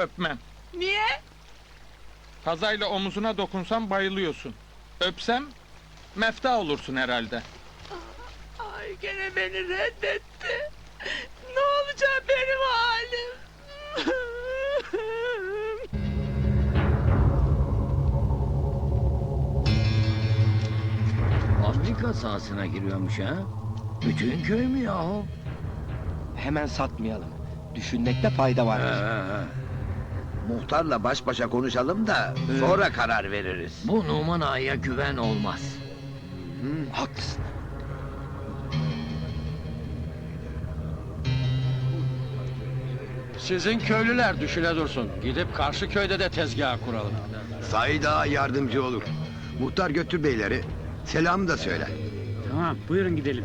Öpmem. Niye? Kazayla omuzuna dokunsam bayılıyorsun. Öpsem mefta olursun herhalde. Ay gene beni reddetti. Ne olacak benim halim? Fabrika sahasına giriyormuş ha? Bütün köy mü yahu? Hemen satmayalım. Düşünmekte fayda var. Muhtarla baş başa konuşalım da sonra karar veririz. bu Numan Ağa'ya güven olmaz. Haklısın. Sizin köylüler düşüne dursun. Gidip karşı köyde de tezgah kuralım. Said Ağa yardımcı olur. Muhtar götür beyleri. Selam da söyle. Tamam buyurun gidelim.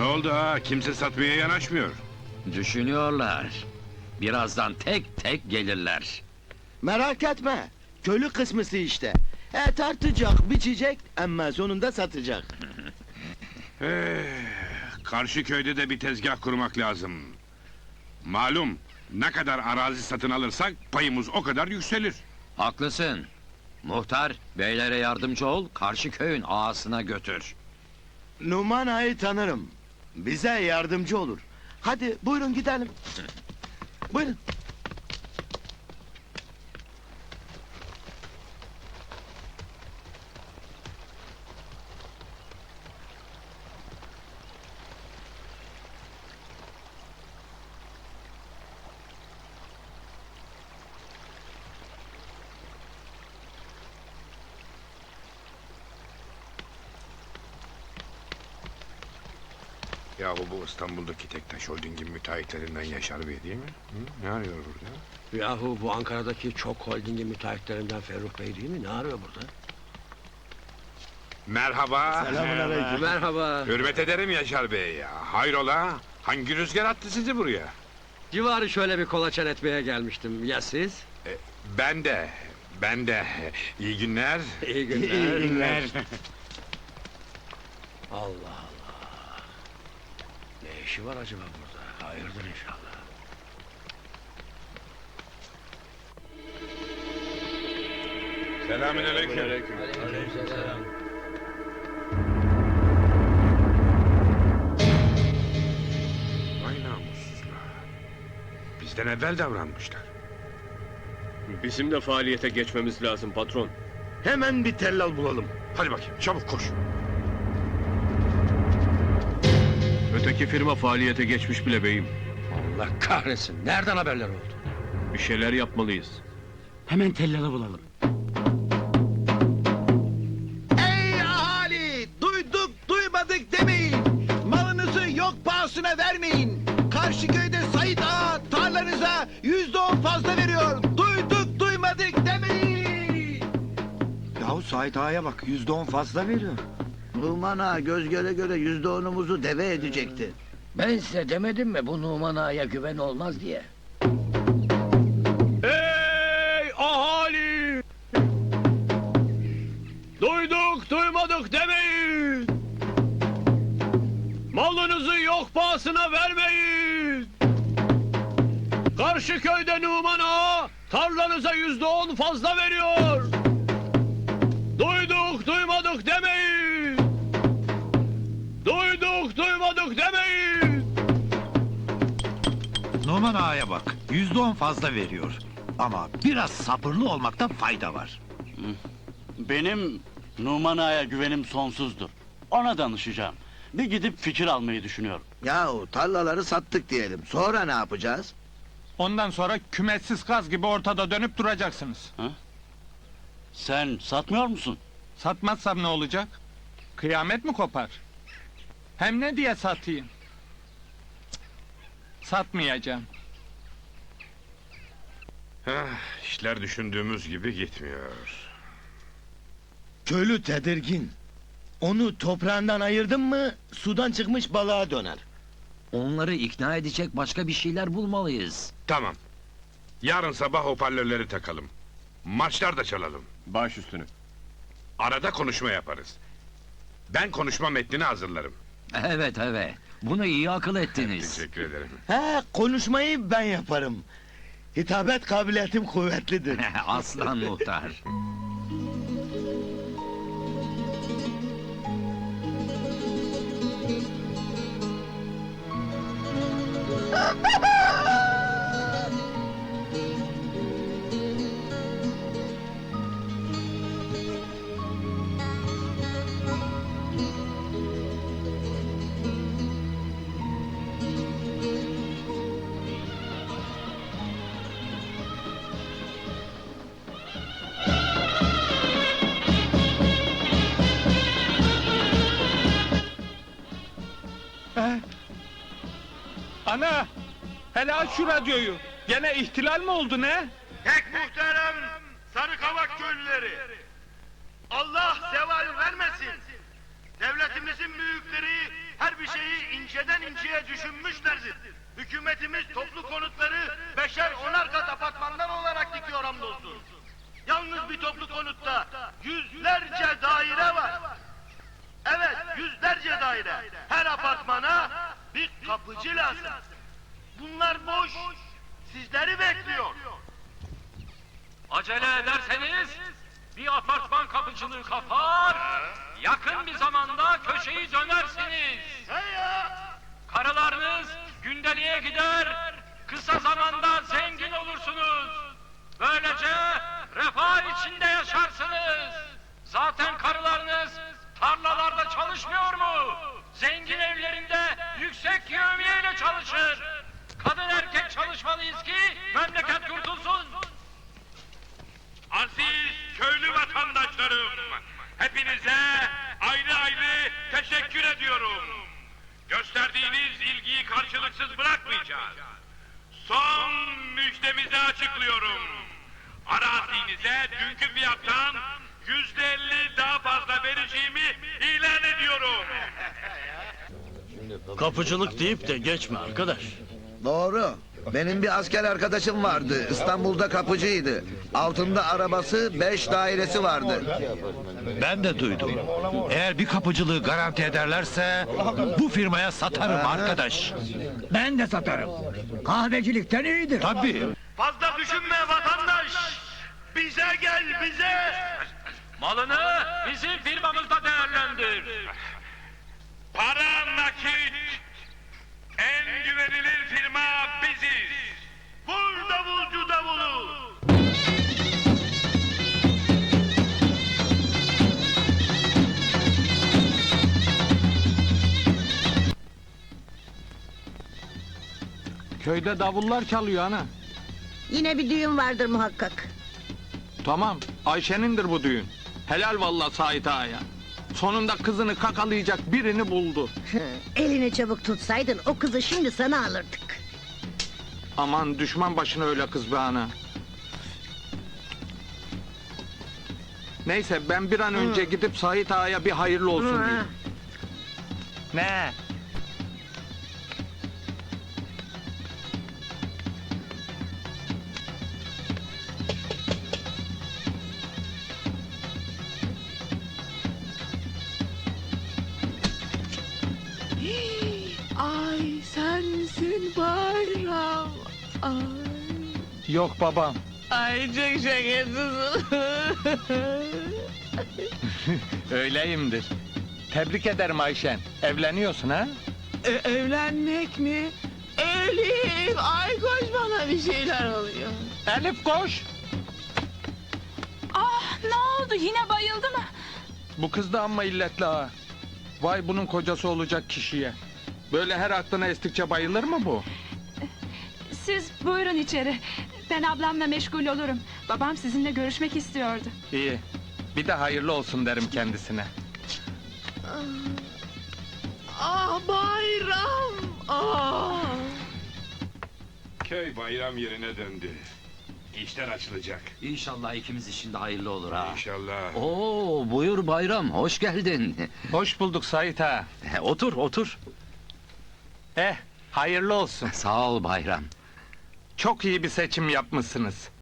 Ne oldu ha? Kimse satmaya yanaşmıyor. Düşünüyorlar. Birazdan tek tek gelirler. Merak etme. Köylü kısmısı işte. E tartacak, biçecek ama sonunda satacak. Eh, karşı köyde de bir tezgah kurmak lazım. Malum ne kadar arazi satın alırsak payımız o kadar yükselir. Haklısın. Muhtar, beylere yardımcı ol, karşı köyün ağasına götür. Numan Ağa'yı tanırım. Bize yardımcı olur. Hadi buyurun gidelim. Buyurun. Yahu bu İstanbul'daki Tektaş Holding'in müteahhitlerinden Yaşar Bey değil mi? Hı? Ne arıyor burada? Yahu bu Ankara'daki çok holdingin müteahhitlerinden Ferruh Bey değil mi? Ne arıyor burada? Merhaba. Selamünaleyküm. Merhaba. Hürmet ederim Yaşar Bey ya. Hayrola? Hangi rüzgar attı sizi buraya? Civarı şöyle bir kolaçan etmeye gelmiştim. Ya siz? Ben de. Ben de. İyi günler. İyi günler. İyi günler. Allah. İşi var acaba burada? Hayırdır inşallah. Selamünaleyküm. Vay namussuzlar. Bizden evvel davranmışlar. Bizim de faaliyete geçmemiz lazım patron. Hemen bir tellal bulalım. Hadi bakayım çabuk koş. Öteki firma faaliyete geçmiş bile beyim. Allah kahretsin. Nereden haberler oldu? Bir şeyler yapmalıyız. Hemen tellalı bulalım. Ey ahali! Duyduk duymadık demeyin. Malınızı yok pahasına vermeyin. Karşı köyde Sait Ağa tarlanıza yüzde on fazla veriyor. Duyduk duymadık demeyin. Yahu Sait Ağa'ya bak yüzde on fazla veriyor. Numan Ağa göz göre göre yüzde onumuzu deve edecekti. Ben size demedim mi bu Numan Ağa'ya güven olmaz diye? Ey ahali! Duyduk duymadık demeyin! Malınızı yok pahasına vermeyin! Karşı köyde Numan Ağa tarlanıza yüzde on fazla veriyor! Duyduk duymadık demeyin! Duyduk duymadık demeyin! Numan Ağa'ya bak, yüzde on fazla veriyor. Ama biraz sabırlı olmakta fayda var. Benim Numan Ağa'ya güvenim sonsuzdur. Ona danışacağım. Bir gidip fikir almayı düşünüyorum. Yahu tarlaları sattık diyelim. Sonra ne yapacağız? Ondan sonra kümetsiz kaz gibi ortada dönüp duracaksınız. Sen satmıyor musun? Satmazsam ne olacak? Kıyamet mi kopar? Hem ne diye satayım? Satmayacağım. Ah, işler düşündüğümüz gibi gitmiyor. Köylü tedirgin. Onu toprağından ayırdın mı sudan çıkmış balığa döner. Onları ikna edecek başka bir şeyler bulmalıyız. Tamam. Yarın sabah hoparlörleri takalım. Marşlar da çalalım. Baş üstüne. Arada konuşma yaparız. Ben konuşma metnini hazırlarım. Evet evet. Bunu iyi akıl ettiniz. Teşekkür ederim. He konuşmayı ben yaparım. Hitabet kabiliyetim kuvvetlidir. Aslan muhtar. Ana! Hele aç şu radyoyu. Gene ihtilal mi oldu ne? Tek muhterem Sarıkavak köylüleri. Allah zeval vermesin. Devletimizin büyükleri her bir şeyi inceden inceye düşünmüşlerdir. Hükümetimiz toplu Acele ederseniz bir apartman kapıcılığı kapar, yakın bir zamanda köşeyi dönersiniz. Karılarınız gündeliğe gider, kısa zamanda zengin olursunuz. Böylece refah içinde yaşarsınız. Zaten karılarınız İlgiyi karşılıksız bırakmayacağız. Son müjdemizi açıklıyorum. Arazinize dünkü fiyattan yüzde elli daha fazla vereceğimi ilan ediyorum. Kapıcılık deyip de geçme arkadaş. Doğru. Benim bir asker arkadaşım vardı. İstanbul'da kapıcıydı. Altında arabası, beş dairesi vardı. Ben de duydum. Eğer bir kapıcılığı garanti ederlerse bu firmaya satarım arkadaş. Ben de satarım. Kahvecilikten iyidir. Tabii. Fazla düşünme vatandaş. Bize gel bize. Malını bizim firmamızda değerlendir. Köyde davullar çalıyor ana. Yine bir düğün vardır muhakkak. Tamam, Ayşe'nindir bu düğün. Helal vallahi Sait Ağa'ya. Sonunda kızını kakalayacak birini buldu. Elini çabuk tutsaydın o kızı şimdi sana alırdık. Aman düşman başına öyle kız be ana. Neyse ben bir an önce gidip Sait Ağa'ya bir hayırlı olsun diyeyim. Ne? Yok babam. Ay çok şakasız. Öyleyimdir. Tebrik ederim Ayşen. Evleniyorsun ha? E, evlenmek mi? Elif, ay koş bana bir şeyler oluyor. Elif koş. Ah ne oldu yine bayıldı mı? Bu kız da amma illetli ha. Vay bunun kocası olacak kişiye. Böyle her aklına estikçe bayılır mı bu? Siz buyurun içeri. Ben ablamla meşgul olurum. Babam sizinle görüşmek istiyordu. İyi. Bir de hayırlı olsun derim kendisine. Ah bayram. Ah. Köy bayram yerine döndü. İşler açılacak. İnşallah ikimiz için de hayırlı olur ha. İnşallah. Oo buyur bayram hoş geldin. Hoş bulduk Sait ağa. otur otur. Eh hayırlı olsun. Sağ ol bayram. Çok iyi bir seçim yapmışsınız.